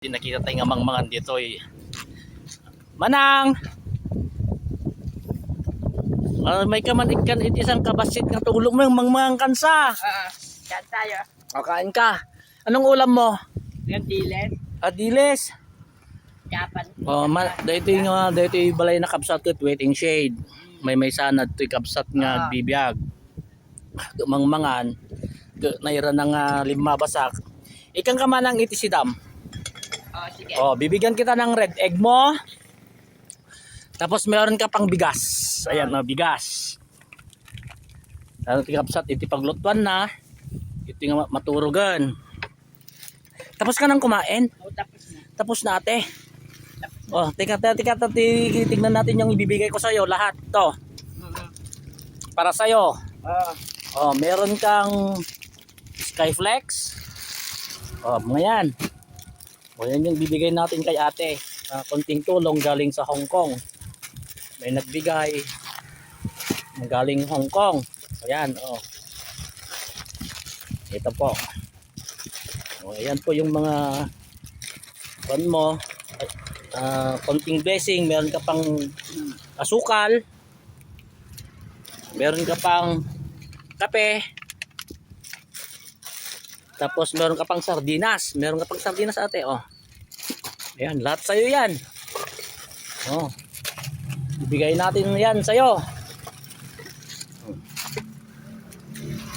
Di nakita tayo nga mangmangan dito eh. Manang! Ah, may kaman ikan it isang kabasit nga tulong mo yung mangmangan kansa. Ah, yan tayo. O, kain ka. Anong ulam mo? Yung dilen. Adiles. Japan. Oh, ma, dito yung uh, dito yung balay na kabsat ko waiting shade. May may sanad to kabsat nga Ah. bibiyag. Mangmangan. Naira ng uh, lima basak. Ikang ka man ang itisidam. Oh, sige. Oh, bibigyan kita ng red egg mo. Tapos meron ka pang bigas. Ayan, oh, bigas. Ano tikapsat, iti paglutuan na. Iti nga maturugan. Tapos ka nang kumain. Oh, tapos na. Tapos na ate. Oh, tika, tika, tika, tika, tignan natin yung ibibigay ko sa'yo. Lahat to. Para sa'yo. Oh, Oh, meron kang Skyflex. Oh, mga yan. O yan yung bibigay natin kay ate. Ah, konting tulong galing sa Hong Kong. May nagbigay. Galing Hong Kong. Ayan, oh. Ito po. O, ayan po yung mga kon mo. Ah, konting blessing. Meron ka pang asukal. Meron ka pang kape. Tapos meron ka pang sardinas. Meron ka pang sardinas ate, oh. Ayan, lahat sa'yo yan. Oh. Ibigay natin yan sa'yo.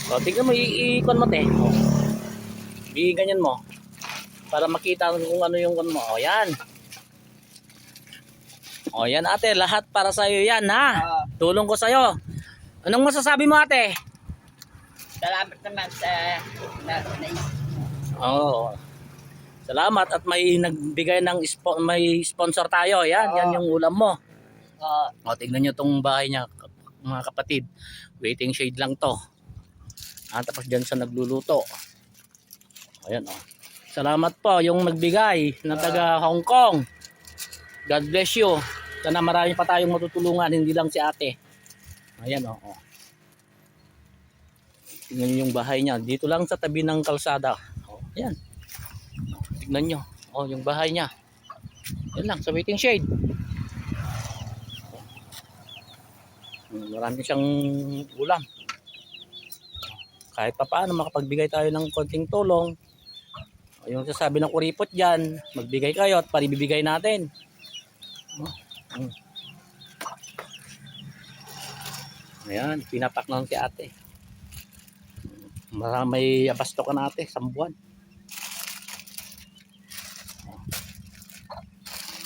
Oh, tignan mo, i-ikon mo, te. Oh. ganyan mo. Para makita kung ano yung ano mo. Oh, yan. Oh, yan ate, lahat para sa'yo yan, ha? oh. Tulong ko sa'yo. Anong masasabi mo, ate? Salamat naman sa na, na, Oo. Salamat at may nagbigay ng spo- may sponsor tayo. Yan, Oo. yan yung ulam mo. oh, O, tignan nyo tong bahay niya, mga kapatid. Waiting shade lang to. Ah, tapos dyan sa nagluluto. Ayan, oh. Salamat po yung nagbigay na taga Hong Kong. God bless you. Sana marami pa tayong matutulungan, hindi lang si ate. Ayan, oh. oh. Tignan nyo yung bahay niya. Dito lang sa tabi ng kalsada. Oh, ayan. Tignan nyo. Oh, yung bahay niya. Yan lang, sa waiting shade. Marami siyang ulam. Kahit pa paano makapagbigay tayo ng konting tulong. Yung sasabi ng kuripot dyan, magbigay kayo at paribibigay natin. Ayan, pinapak lang si ate. Marami abasto ka na ate, sambuan.